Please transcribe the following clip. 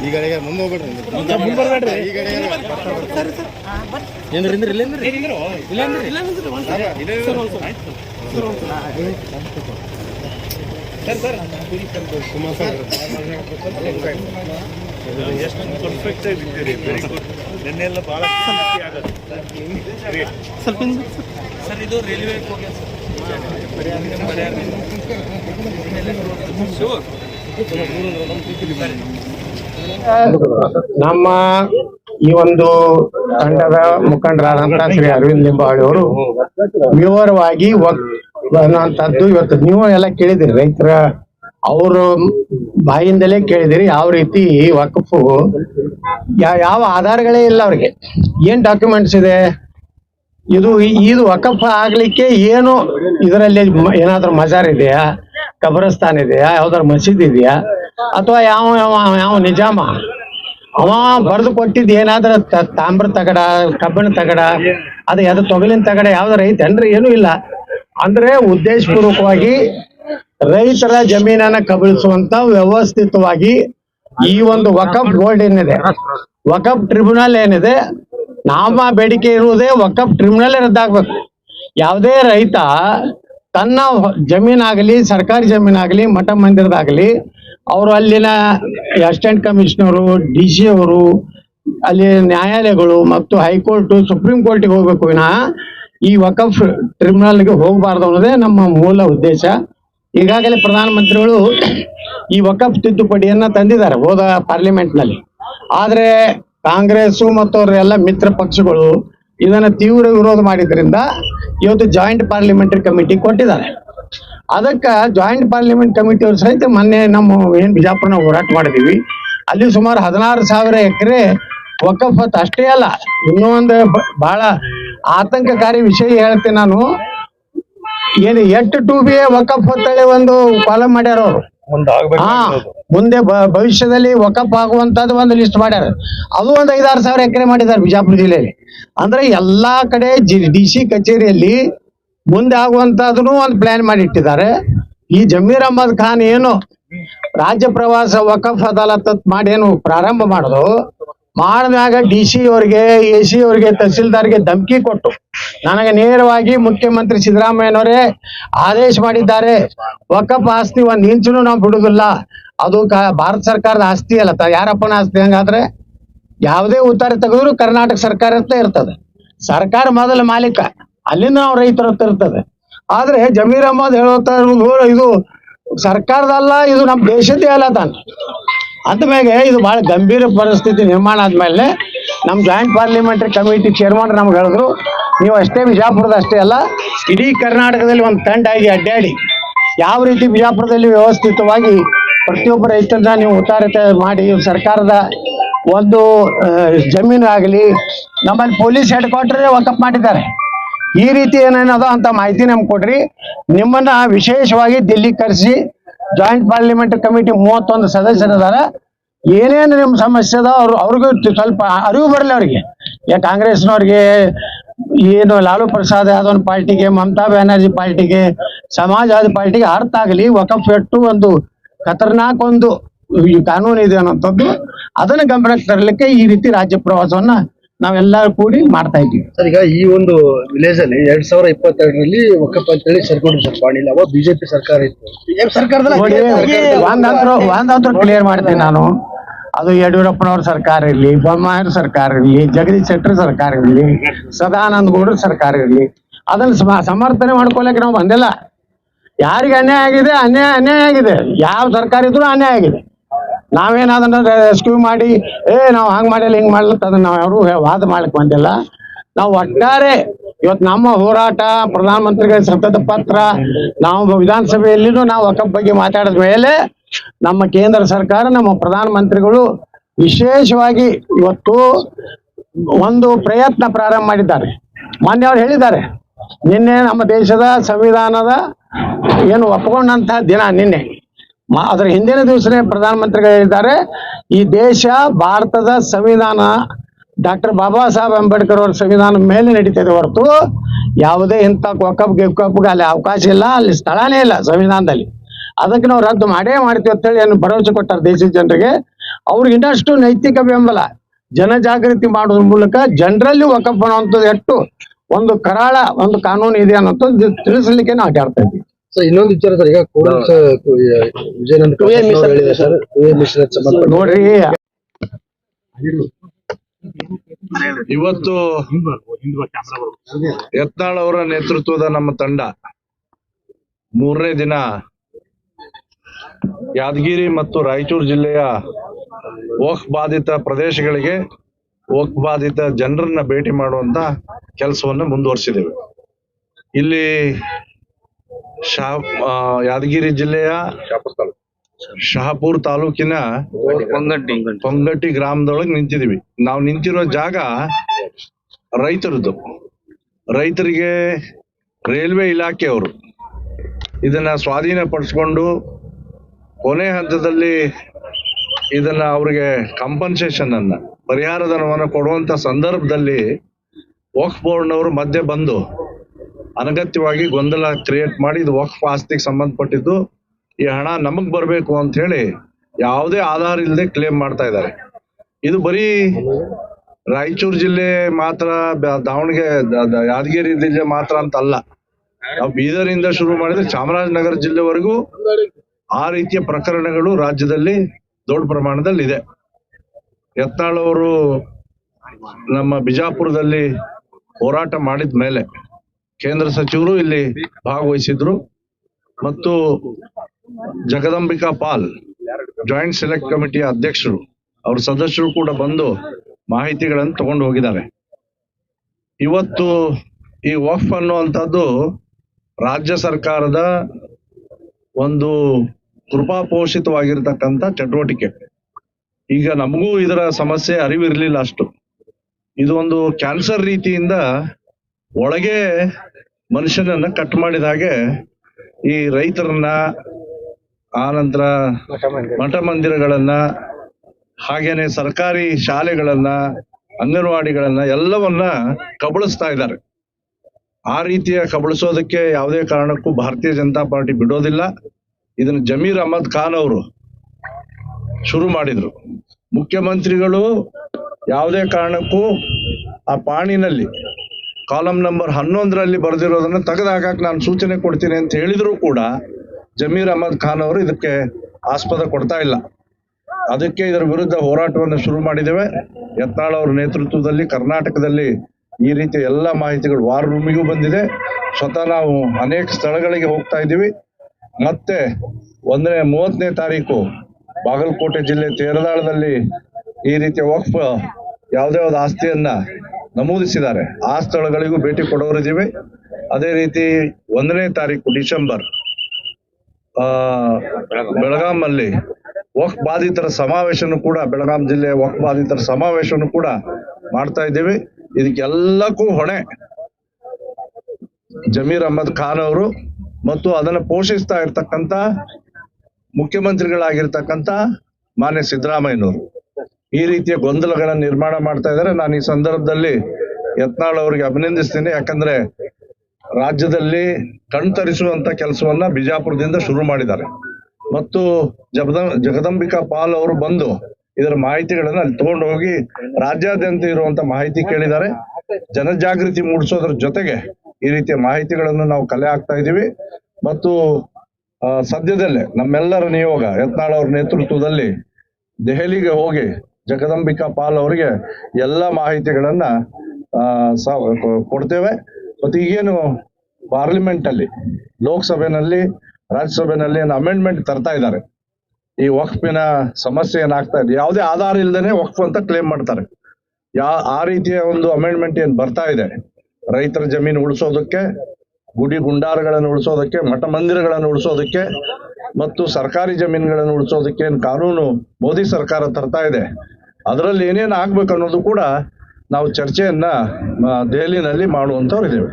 ಈ ಕಡೆಗೆ ಮುಂದೆ ಹೋಗ್ಬೇಡ್ರಿ ಈ ಕಡೆಗೆ ಏನ್ರಿ ಇಂದ್ರಿ ಇಲ್ಲ ಇಂದ್ರಿ ಇಲ್ಲ ಇಂದ್ರಿ ಇಲ್ಲ ಎಷ್ಟು ಪರ್ಫೆಕ್ಟ್ ಆಗಿದ್ದೀರಿ ವೆರಿ ಗುಡ್ ನಿನ್ನೆಲ್ಲ ಬಹಳ ಖುಷಿ ಆಗುತ್ತೆ Great. ಸ್ವಲ್ಪ ಸರ್ ಇದು ರೈಲ್ವೆ ನಮ್ಮ ಈ ಒಂದು ತಂಡದ ಮುಖಂಡರಾದಂತಹ ಶ್ರೀ ಅರವಿಂದ್ ಲಿಂಬಾವಳಿ ಅವರು ವಿವರವಾಗಿ ಅನ್ನುವಂಥದ್ದು ಇವತ್ತು ನೀವು ಎಲ್ಲ ಕೇಳಿದಿರಿ, ರೈತರ ಅವರು ಬಾಯಿಂದಲೇ ಕೇಳಿದಿರಿ, ಯಾವ ರೀತಿ ವಕಫು ಯಾವ ಆಧಾರಗಳೇ ಇಲ್ಲ ಅವ್ರಿಗೆ. ಏನ್ ಡಾಕ್ಯುಮೆಂಟ್ಸ್ ಇದೆ? ಇದು ಇದು ವಕಫ್ ಆಗ್ಲಿಕ್ಕೆ ಏನು ಇದರಲ್ಲಿ ಏನಾದ್ರೂ ಮಜಾರ್ ಇದೆಯಾ? ಕಬ್ರಸ್ತಾನ್ ಇದೆಯಾ? ಯಾವ್ದಾದ್ರು ಮಸೀದ್ ಇದೆಯಾ? ಅಥವಾ ಯಾವ ಯಾವ ಯಾವ ನಿಜಾಮ? ಅವ ಬರೆದು ಕೊಟ್ಟಿದ್ ಏನಾದ್ರ ತಾಮ್ರ ತಗಡ, ಕಬ್ಬಿಣ ತಗಡ, ಅದು ಯಾವ್ದು ತೊಗಲಿನ ತಗಡ ಯಾವ್ದಾರ ಅಂದ್ರೆ ಏನು ಇಲ್ಲ. ಅಂದ್ರೆ ಉದ್ದೇಶಪೂರ್ವಕವಾಗಿ ರೈತರ ಜಮೀನನ್ನ ಕಬಳಿಸುವಂತ ವ್ಯವಸ್ಥಿತವಾಗಿ ಈ ಒಂದು ವಕಫ್ ಬೋರ್ಡ್ ಏನಿದೆ, ವಕಫ್ ಟ್ರಿಬ್ಯುನಲ್ ಏನಿದೆ ನಾಮ ಬೇಡಿಕೆ ಇರುವುದೇ ವಕಫ್ ಟ್ರಿಬ್ಯುನಲ್ ರದ್ದಾಗ್ಬೇಕು. ಯಾವುದೇ ರೈತ ತನ್ನ ಜಮೀನಾಗಲಿ, ಸರ್ಕಾರಿ ಜಮೀನಾಗಲಿ, ಮಠ ಮಂದಿರದಾಗಲಿ, ಅವರು ಅಲ್ಲಿನ ಅಸಿಸ್ಟೆಂಟ್ ಕಮಿಷನರು, ಡಿ ಸಿ ಅವರು, ಅಲ್ಲಿ ನ್ಯಾಯಾಲಯಗಳು ಮತ್ತು ಹೈಕೋರ್ಟ್, ಸುಪ್ರೀಂ ಕೋರ್ಟಿಗೆ ಹೋಗ್ಬೇಕು ವಿನ ಈ ವಕಫ್ ಟ್ರಿಬ್ಯುನಲ್ಗೆ ಹೋಗಬಾರ್ದು ಅನ್ನೋದೇ ನಮ್ಮ ಮೂಲ ಉದ್ದೇಶ. ಈಗಾಗಲೇ ಪ್ರಧಾನಮಂತ್ರಿಗಳು ಈ ವಕಫ್ ತಿದ್ದುಪಡಿಯನ್ನ ತಂದಿದ್ದಾರೆ ಹೋದ ಪಾರ್ಲಿಮೆಂಟ್ನಲ್ಲಿ ನಲ್ಲಿ ಆದ್ರೆ ಕಾಂಗ್ರೆಸ್ ಮತ್ತು ಅವರೆಲ್ಲ ಮಿತ್ರ ಪಕ್ಷಗಳು ಇದನ್ನ ತೀವ್ರ ವಿರೋಧ ಮಾಡಿದ್ರಿಂದ ಇವತ್ತು ಜಾಯಿಂಟ್ ಪಾರ್ಲಿಮೆಂಟರಿ ಕಮಿಟಿ ಕೊಟ್ಟಿದ್ದಾರೆ. ಅದಕ್ಕ ಜಾಯಿಂಟ್ ಪಾರ್ಲಿಮೆಂಟ್ ಕಮಿಟಿ ಸಹಿತ ಮೊನ್ನೆ ನಮ್ಮ ಏನ್ ಬಿಜಾಪುರನ ಹೋರಾಟ ಮಾಡಿದೀವಿ. ಅಲ್ಲಿ ಸುಮಾರು ಹದಿನಾರು ಸಾವಿರ ಎಕರೆ ವಕಫತ್ ಅಷ್ಟೇ ಅಲ್ಲ, ಇನ್ನೂ ಒಂದು ಬಹಳ ಆತಂಕಕಾರಿ ವಿಷಯ ಹೇಳ್ತೀನಿ ನಾನು. ಏನು ಎಟ್ ಟೂ ಬಿ ವಕಫ್ ಅಂತೇಳಿ ಒಂದು ಕಾಲಂ ಮಾಡ್ಯಾರ ಅವರು ಹಾ ಮುಂದೆ ಭವಿಷ್ಯದಲ್ಲಿ ವಕಫ್ ಆಗುವಂತದ್ದು ಒಂದು ಲಿಸ್ಟ್ ಮಾಡ್ಯಾರ. ಅದು ಒಂದ್ ಐದಾರು ಸಾವಿರ ಎಕರೆ ಮಾಡಿದ್ದಾರೆ ಬಿಜಾಪುರ ಜಿಲ್ಲೆಯಲ್ಲಿ. ಅಂದ್ರೆ ಎಲ್ಲಾ ಕಡೆ ಡಿ ಸಿ ಕಚೇರಿಯಲ್ಲಿ ಮುಂದೆ ಆಗುವಂತದನ್ನು ಒಂದು ಪ್ಲಾನ್ ಮಾಡಿ ಇಟ್ಟಿದ್ದಾರೆ. ಈ ಜಮೀರ್ ಅಹಮದ್ ಖಾನ್ ಏನು ರಾಜ್ಯ ಪ್ರವಾಸ ವಕಫ್ ಅದಾಲತ್ ಮಾಡಿ ಏನು ಪ್ರಾರಂಭ ಮಾಡೋದು ಮಾಡಿದಾಗ ಡಿ ಸಿ ಅವ್ರಿಗೆ ಎ ಸಿ ಅವರಿಗೆ, ತಹಸೀಲ್ದಾರ್ಗೆ ಧಮಕಿ ಕೊಟ್ಟು ನನಗೆ ನೇರವಾಗಿ ಮುಖ್ಯಮಂತ್ರಿ ಸಿದ್ದರಾಮಯ್ಯನವರೇ ಆದೇಶ ಮಾಡಿದ್ದಾರೆ. ಒಕ್ಕಪ್ಪ ಆಸ್ತಿ ಒಂದ್ ಇಂಚುನು ನಾವು ಬಿಡುದಿಲ್ಲ. ಅದು ಭಾರತ ಸರ್ಕಾರದ ಆಸ್ತಿ ಅಲ್ಲ. ಯಾರಪ್ಪನ ಆಸ್ತಿ ಹಂಗಾದ್ರೆ? ಯಾವುದೇ ಉತ್ತರ ತೆಗೆದ್ರು ಕರ್ನಾಟಕ ಸರ್ಕಾರ ಅಂತ ಇರ್ತದೆ. ಸರ್ಕಾರ ಮೊದಲ ಮಾಲೀಕ. ಅಲ್ಲಿಂದ ನಾವು ರೈತರ ಹತ್ರ ಇರ್ತದೆ. ಆದ್ರೆ ಜಮೀರ್ ಅಹಮದ್ ಇರುವುದು ಇದು ಸರ್ಕಾರದಲ್ಲ, ಇದು ನಮ್ಮ ದೇಶದ್ದೇ ಅಲ್ಲ ತಾನು. ಅಂದಮೇಲೆ ಇದು ಬಹಳ ಗಂಭೀರ ಪರಿಸ್ಥಿತಿ ನಿರ್ಮಾಣ ಆದ್ಮೇಲೆ ನಮ್ಮ ಜಾಯಿಂಟ್ ಪಾರ್ಲಿಮೆಂಟರಿ ಕಮಿಟಿ ಚೇರ್ಮನ್ ನಮ್ಗೆ ಹೇಳಿದ್ರು, ನೀವು ಅಷ್ಟೇ ಬಿಜಾಪುರದ ಅಷ್ಟೇ ಅಲ್ಲ, ಇಡೀ ಕರ್ನಾಟಕದಲ್ಲಿ ಒಂದು ತಂಡ ಆಗಿ ಅಡ್ಡಾಡಿ. ಯಾವ ರೀತಿ ಬಿಜಾಪುರದಲ್ಲಿ ವ್ಯವಸ್ಥಿತವಾಗಿ ಪ್ರತಿಯೊಬ್ಬ ರೈತರನ್ನ ನೀವು ಉತ್ತಾರತೆ ಮಾಡಿ, ಸರ್ಕಾರದ ಒಂದು ಜಮೀನು ಆಗಲಿ, ನಮ್ಮಲ್ಲಿ ಪೊಲೀಸ್ ಹೆಡ್ ಕ್ವಾರ್ಟರ್ ವಕಪ್ ಮಾಡಿದ್ದಾರೆ. ಈ ರೀತಿ ಏನೇನದ ಅಂತ ಮಾಹಿತಿ ನಮ್ಗೆ ಕೊಡ್ರಿ. ನಿಮ್ಮನ್ನ ವಿಶೇಷವಾಗಿ ದಿಲ್ಲಿ ಕರೆಸಿ ಜಾಯಿಂಟ್ ಪಾರ್ಲಿಮೆಂಟ್ ಕಮಿಟಿ ಮೂವತ್ತೊಂದು ಸದಸ್ಯರಿದ್ದಾರೆ. ಏನೇನು ನಿಮ್ಮ ಸಮಸ್ಯೆ ಅದ ಅವ್ರು, ಅವ್ರಿಗೂ ಸ್ವಲ್ಪ ಅರಿವು ಬರಲಿ ಅವ್ರಿಗೆ. ಯಾ ಕಾಂಗ್ರೆಸ್ನವ್ರಿಗೆ ಏನು ಲಾಲು ಪ್ರಸಾದ್ ಯಾದವ್ ಪಾರ್ಟಿಗೆ, ಮಮತಾ ಬ್ಯಾನರ್ಜಿ ಪಾರ್ಟಿಗೆ, ಸಮಾಜವಾದಿ ಪಾರ್ಟಿಗೆ ಅರ್ಥ ಆಗಲಿ. ವಕಫ್ ಎಟ್ಟು ಒಂದು ಖತರ್ನಾಕ್ ಒಂದು ಕಾನೂನು ಇದೆ ಅನ್ನೋಂಥದ್ದು. ಅದನ್ನ ಗಮನಕ್ಕೆ ತರಲಿಕ್ಕೆ ಈ ರೀತಿ ರಾಜ್ಯ ಪ್ರವಾಸವನ್ನ ನಾವೆಲ್ಲರೂ ಕೂಡಿ ಮಾಡ್ತಾ ಇದ್ದೀವಿ. ಸರ್ ಈಗ ಈ ಒಂದು ವಿಲೇಜ್ ಅಲ್ಲಿ ಎರಡ್ ಸಾವಿರ ಇಪ್ಪತ್ತೆರಡರಲ್ಲಿ ಅಂತೇಳಿ ಸರ್ಕೊಂಡು ಸರ್ ಅವ ಅವಾಗ ಬಿಜೆಪಿ ಸರ್ಕಾರ ಇತ್ತು. ಸರ್ಕಾರದಲ್ಲಿ? ನೋಡಿ ಒಂದಂತರ ಒಂದಂತರ ಕ್ಲಿಯರ್ ಮಾಡ್ತೀನಿ ನಾನು. ಅದು ಯಡಿಯೂರಪ್ಪನವ್ರ ಸರ್ಕಾರ ಇರಲಿ ಬೊಮ್ಮಾಯಿರ ಸರ್ಕಾರ ಇರಲಿ ಜಗದೀಶ್ ಶೆಟ್ಟರ್ ಸರ್ಕಾರ ಇರಲಿ ಸದಾನಂದ ಗೌಡ್ರ ಸರ್ಕಾರ ಇರಲಿ ಅದನ್ನ ಸಮರ್ಥನೆ ಮಾಡ್ಕೊಳಕ್ಕೆ ನಾವು ಬಂದಿಲ್ಲ. ಯಾರಿಗೆ ಅನ್ಯಾಯ ಆಗಿದೆ? ಅನ್ಯಾಯ ಅನ್ಯಾಯ ಆಗಿದೆ. ಯಾವ ಸರ್ಕಾರ ಇದ್ರು ಅನ್ಯಾಯ ಆಗಿದೆ. ನಾವೇನ್ ಅದನ್ನ ರೆಸ್ಕ್ಯೂ ಮಾಡಿ, ಏ, ನಾವು ಹಂಗ್ ಮಾಡಿಲ್ಲ, ಹಿಂಗ್ ಮಾಡ್ಲತ್ತ ಅದನ್ನ ನಾವು ಯಾರು ವಾದ ಮಾಡ್ಲಿಕ್ಕೆ ಬಂದಿಲ್ಲ. ನಾವು ಒಟ್ಟಾರೆ ಇವತ್ತು ನಮ್ಮ ಹೋರಾಟ, ಪ್ರಧಾನಮಂತ್ರಿಗಳ ಸತತ ಪತ್ರ, ನಾವು ವಿಧಾನಸಭೆಯಲ್ಲಿನೂ ನಾವು ವಕಫ್ ಬಗ್ಗೆ ಮಾತಾಡಿದ ಮೇಲೆ ನಮ್ಮ ಕೇಂದ್ರ ಸರ್ಕಾರ, ನಮ್ಮ ಪ್ರಧಾನಮಂತ್ರಿಗಳು ವಿಶೇಷವಾಗಿ ಇವತ್ತು ಒಂದು ಪ್ರಯತ್ನ ಪ್ರಾರಂಭ ಮಾಡಿದ್ದಾರೆ. ಮೊನ್ನೆ ಅವ್ರು ಹೇಳಿದ್ದಾರೆ, ನಿನ್ನೆ ನಮ್ಮ ದೇಶದ ಸಂವಿಧಾನದ ಏನು ಒಪ್ಕೊಂಡಂತಹ ದಿನ ನಿನ್ನೆ. ಅದರ ಹಿಂದಿನ ದಿವಸನೇ ಪ್ರಧಾನಮಂತ್ರಿಗಳು ಹೇಳಿದ್ದಾರೆ, ಈ ದೇಶ ಭಾರತದ ಸಂವಿಧಾನ, ಡಾಕ್ಟರ್ ಬಾಬಾ ಸಾಹೇಬ್ ಅಂಬೇಡ್ಕರ್ ಅವರ ಸಂವಿಧಾನ ಮೇಲೆ ನಡೀತದೆ ಹೊರತು ಯಾವುದೇ ಇಂಥ ಒಕ್ಕಪ್ ಗಿಕ್ಕಪ್ಗೆ ಅಲ್ಲಿ ಅವಕಾಶ ಇಲ್ಲ, ಅಲ್ಲಿ ಸ್ಥಳನೇ ಇಲ್ಲ ಸಂವಿಧಾನದಲ್ಲಿ. ಅದಕ್ಕೆ ನಾವು ರದ್ದು ಮಾಡೇ ಮಾಡ್ತೀವಿ ಅಂತೇಳಿ ಏನು ಭರವಸೆ ಕೊಟ್ಟಾರೆ ದೇಶದ ಜನರಿಗೆ. ಅವ್ರಿಗೆ ಇನ್ನಷ್ಟು ನೈತಿಕ ಬೆಂಬಲ. ಜನಜಾಗೃತಿ ಮಾಡೋದ್ರ ಮೂಲಕ ಜನರಲ್ಲಿ ವಕಫ್ ಅನ್ನುವಂಥದ್ದು ಎಷ್ಟು ಒಂದು ಕರಾಳ ಒಂದು ಕಾನೂನು ಇದೆ ಅನ್ನೋದು ತಿಳಿಸ್ಲಿಕ್ಕೆ ನಾವು ಅಡ್ಡಾಡ್ತಾ ಇದ್ದೀವಿ. ಸೊ ಇನ್ನೊಂದು ವಿಚಾರ ಸರ್ ಈಗ ವಿಜಯನಂದ ಸರ್ ನೋಡ್ರಿ. ಇವತ್ತು ಯತ್ನಾಳ್ ಅವರ ನೇತೃತ್ವದ ನಮ್ಮ ತಂಡ ಮೂರನೇ ದಿನ ಯಾದಗಿರಿ ಮತ್ತು ರಾಯಚೂರು ಜಿಲ್ಲೆಯ ಓಕ್ ಬಾಧಿತ ಪ್ರದೇಶಗಳಿಗೆ ಓಕ್ ಬಾಧಿತ ಜನರನ್ನ ಭೇಟಿ ಮಾಡುವಂತ ಕೆಲಸವನ್ನು ಮುಂದುವರಿಸಿದ್ದೇವೆ. ಇಲ್ಲಿ ಶಾ ಆ, ಯಾದಗಿರಿ ಜಿಲ್ಲೆಯ ಶಹಾಪುರ್ ತಾಲೂಕಿನ ಪೊಂಗಟ್ಟಿ. ಗ್ರಾಮದೊಳಗೆ ನಿಂತಿದೀವಿ. ನಾವು ನಿಂತಿರೋ ಜಾಗ ರೈತರದ್ದು. ರೈತರಿಗೆ ರೈಲ್ವೆ ಇಲಾಖೆಯವರು ಇದನ್ನ ಸ್ವಾಧೀನ ಪಡಿಸ್ಕೊಂಡು ಕೊನೆ ಹಂತದಲ್ಲಿ ಇದನ್ನ ಅವ್ರಿಗೆ ಕಾಂಪನ್ಸೇಷನ್ ಅನ್ನ ಪರಿಹಾರ ಧನವನ್ನು ಕೊಡುವಂತ ಸಂದರ್ಭದಲ್ಲಿ ವಕ್ಫ್ ಬೋರ್ಡ್ನವರು ಮಧ್ಯೆ ಬಂದು ಅನಗತ್ಯವಾಗಿ ಗೊಂದಲ ಕ್ರಿಯೇಟ್ ಮಾಡಿ ಇದು ವಕ್ಫ್ ಆಸ್ತಿಗೆ ಸಂಬಂಧಪಟ್ಟಿದ್ದು, ಈ ಹಣ ನಮಗ್ ಬರಬೇಕು ಅಂತ ಹೇಳಿ ಯಾವುದೇ ಆಧಾರ ಇಲ್ಲದೆ ಕ್ಲೇಮ್ ಮಾಡ್ತಾ ಇದ್ದಾರೆ. ಇದು ಬರೀ ರಾಯಚೂರು ಜಿಲ್ಲೆ ಮಾತ್ರ ದಾವಣಗೆರೆ ಯಾದಗಿರಿ ಜಿಲ್ಲೆ ಮಾತ್ರ ಅಂತ ಅಲ್ಲ ನಾವು ಬೀದರಿಂದ ಶುರು ಮಾಡಿದ್ರೆ ಚಾಮರಾಜನಗರ ಜಿಲ್ಲೆವರೆಗೂ ಆ ರೀತಿಯ ಪ್ರಕರಣಗಳು ರಾಜ್ಯದಲ್ಲಿ ದೊಡ್ಡ ಪ್ರಮಾಣದಲ್ಲಿ ಇದೆ. ಎತ್ತಾಳವರು ನಮ್ಮ ಬಿಜಾಪುರದಲ್ಲಿ ಹೋರಾಟ ಮಾಡಿದ ಮೇಲೆ ಕೇಂದ್ರ ಸಚಿವರು ಇಲ್ಲಿ ಭಾಗವಹಿಸಿದ್ರು. ಮತ್ತು ಜಗದಂಬಿಕಾ ಪಾಲ್ ಜಾಯಿಂಟ್ ಸೆಲೆಕ್ಟ್ ಕಮಿಟಿಯ ಅಧ್ಯಕ್ಷರು, ಅವರ ಸದಸ್ಯರು ಕೂಡ ಬಂದು ಮಾಹಿತಿಗಳನ್ನು ತಗೊಂಡು ಹೋಗಿದ್ದಾರೆ. ಇವತ್ತು ಈ ವಫ್ ಅನ್ನುವಂಥದ್ದು ರಾಜ್ಯ ಸರ್ಕಾರದ ಒಂದು ಕೃಪಾಪೋಷಿತವಾಗಿರ್ತಕ್ಕಂಥ ಚಟುವಟಿಕೆ. ಈಗ ನಮಗೂ ಇದರ ಸಮಸ್ಯೆ ಅರಿವಿರಲಿಲ್ಲ ಅಷ್ಟು. ಇದು ಒಂದು ಕ್ಯಾನ್ಸರ್ ರೀತಿಯಿಂದ ಒಳಗೆ ಮನುಷ್ಯನನ್ನ ಕಟ್ ಮಾಡಿದ ಹಾಗೆ ಈ ರೈತರನ್ನ, ಆನಂತರ ಮಠ ಮಂದಿರಗಳನ್ನ, ಹಾಗೇನೆ ಸರ್ಕಾರಿ ಶಾಲೆಗಳನ್ನ, ಅಂಗನವಾಡಿಗಳನ್ನ ಎಲ್ಲವನ್ನ ಕಬಳಿಸ್ತಾ ಇದ್ದಾರೆ. ಆ ರೀತಿಯ ಕಬಳಿಸೋದಕ್ಕೆ ಯಾವುದೇ ಕಾರಣಕ್ಕೂ ಭಾರತೀಯ ಜನತಾ ಪಾರ್ಟಿ ಬಿಡೋದಿಲ್ಲ. ಇದನ್ನು ಜಮೀರ್ ಅಹಮದ್ ಖಾನ್ ಅವರು ಶುರು ಮಾಡಿದ್ರು. ಮುಖ್ಯಮಂತ್ರಿಗಳು ಯಾವುದೇ ಕಾರಣಕ್ಕೂ ಆ ಪಾಣಿನಲ್ಲಿ ಕಾಲಂ ನಂಬರ್ ಹನ್ನೊಂದರಲ್ಲಿ ಬರೆದಿರೋದನ್ನ ತೆಗೆದು ಹಾಕಕ್ಕೆ ನಾನು ಸೂಚನೆ ಕೊಡ್ತೀನಿ ಅಂತ ಹೇಳಿದರೂ ಕೂಡ ಜಮೀರ್ ಅಹಮದ್ ಖಾನ್ ಅವರು ಇದಕ್ಕೆ ಆಸ್ಪದ ಕೊಡ್ತಾ ಇಲ್ಲ. ಅದಕ್ಕೆ ಇದರ ವಿರುದ್ಧ ಹೋರಾಟವನ್ನು ಶುರು ಮಾಡಿದ್ದೇವೆ. ಯತ್ನಾಳ್ ಅವರ ನೇತೃತ್ವದಲ್ಲಿ ಕರ್ನಾಟಕದಲ್ಲಿ ಈ ರೀತಿ ಎಲ್ಲ ಮಾಹಿತಿಗಳು ವಾರ್ ರೂಮಿಗೂ ಬಂದಿದೆ. ಸ್ವತಃ ನಾವು ಅನೇಕ ಸ್ಥಳಗಳಿಗೆ ಹೋಗ್ತಾ ಇದ್ದೀವಿ. ಮತ್ತೆ ಒಂದನೇ ಮೂವತ್ತನೇ ತಾರೀಕು ಬಾಗಲಕೋಟೆ ಜಿಲ್ಲೆ ತೇರದಾಳದಲ್ಲಿ ಈ ರೀತಿ ವಕ್ಫ್, ಯಾವುದೇ ಒಂದು ಆಸ್ತಿಯನ್ನ ನಮೂದಿಸಿದ್ದಾರೆ. ಆ ಸ್ಥಳಗಳಿಗೂ ಭೇಟಿ ಕೊಡೋರಿದ್ದೀವಿ ಅದೇ ರೀತಿ ಒಂದನೇ ತಾರೀಕು ಡಿಸೆಂಬರ್, ಆ ಬೆಳಗಾಮಲ್ಲಿ ವಕ್ ಬಾಧಿತರ ಸಮಾವೇಶನು ಕೂಡ ಬೆಳಗಾಂ ಜಿಲ್ಲೆಯ ವಕ್ ಬಾಧಿತರ ಸಮಾವೇಶನು ಕೂಡ ಮಾಡ್ತಾ ಇದ್ದೀವಿ. ಇದಕ್ಕೆಲ್ಲಕ್ಕೂ ಹೊಣೆ ಜಮೀರ್ ಅಹಮದ್ ಖಾನ್ ಅವರು ಮತ್ತು ಅದನ್ನು ಪೋಷಿಸ್ತಾ ಇರ್ತಕ್ಕಂಥ ಮುಖ್ಯಮಂತ್ರಿಗಳಾಗಿರ್ತಕ್ಕಂಥ ಮಾನ್ಯ ಸಿದ್ದರಾಮಯ್ಯನವರು. ಈ ರೀತಿಯ ಗೊಂದಲಗಳನ್ನು ನಿರ್ಮಾಣ ಮಾಡ್ತಾ ಇದ್ದಾರೆ. ನಾನು ಈ ಸಂದರ್ಭದಲ್ಲಿ ಯತ್ನಾಳ್ ಅವರಿಗೆ ಅಭಿನಂದಿಸ್ತೀನಿ. ಯಾಕಂದ್ರೆ ರಾಜ್ಯದಲ್ಲಿ ಕಣ್ತರಿಸುವಂತ ಕೆಲಸವನ್ನ ಬಿಜಾಪುರದಿಂದ ಶುರು ಮಾಡಿದ್ದಾರೆ. ಮತ್ತು ಜಗದ ಜಗದಂಬಿಕಾ ಪಾಲ್ ಅವರು ಬಂದು ಇದರ ಮಾಹಿತಿಗಳನ್ನ ಅಲ್ಲಿ ತಗೊಂಡು ಹೋಗಿ ರಾಜ್ಯಾದ್ಯಂತ ಇರುವಂತ ಮಾಹಿತಿ ಕೇಳಿದ್ದಾರೆ. ಜನಜಾಗೃತಿ ಮೂಡಿಸೋದ್ರ ಜೊತೆಗೆ ಈ ರೀತಿಯ ಮಾಹಿತಿಗಳನ್ನು ನಾವು ಕಲೆ ಹಾಕ್ತಾ ಇದ್ದೀವಿ. ಮತ್ತು ಸದ್ಯದಲ್ಲೇ ನಮ್ಮೆಲ್ಲರ ನಿಯೋಗ ಯತ್ನಾಳ್ ಅವರ ನೇತೃತ್ವದಲ್ಲಿ ದೆಹಲಿಗೆ ಹೋಗಿ ಜಗದಂಬಿಕಾ ಪಾಲ್ ಅವರಿಗೆ ಎಲ್ಲ ಮಾಹಿತಿಗಳನ್ನ ಕೊಡ್ತೇವೆ. ಮತ್ತು ಈಗೇನು ಪಾರ್ಲಿಮೆಂಟ್ ಅಲ್ಲಿ ಲೋಕಸಭೆನಲ್ಲಿ, ರಾಜ್ಯಸಭೆನಲ್ಲಿ ಏನು ಅಮೆಂಡ್ಮೆಂಟ್ ತರ್ತಾ ಇದ್ದಾರೆ. ಈ ವಕ್ಫಿನ ಸಮಸ್ಯೆ ಏನಾಗ್ತಾ ಇದೆ? ಯಾವುದೇ ಆಧಾರ ಇಲ್ಲದೇನೆ ವಕ್ಫ್ ಅಂತ ಕ್ಲೇಮ್ ಮಾಡ್ತಾರೆ. ಯಾ, ಆ ರೀತಿಯ ಒಂದು ಅಮೆಂಡ್ಮೆಂಟ್ ಏನ್ ಬರ್ತಾ ಇದೆ? ರೈತರ ಜಮೀನು ಉಳಿಸೋದಕ್ಕೆ, ಗುಡಿ ಗುಂಡಾರಗಳನ್ನು ಉಳಿಸೋದಕ್ಕೆ, ಮಠ ಮಂದಿರಗಳನ್ನು ಉಳಿಸೋದಕ್ಕೆ, ಮತ್ತು ಸರ್ಕಾರಿ ಜಮೀನುಗಳನ್ನು ಉಳಿಸೋದಕ್ಕೆ ಏನು ಕಾನೂನು ಮೋದಿ ಸರ್ಕಾರ ತರ್ತಾ ಇದೆ? ಅದರಲ್ಲಿ ಏನೇನು ಆಗ್ಬೇಕು ಅನ್ನೋದು ಕೂಡ ನಾವು ಚರ್ಚೆಯನ್ನ ದೆಹಲಿನಲ್ಲಿ ಮಾಡುವಂತವ್ರು ಇದ್ದೇವೆ.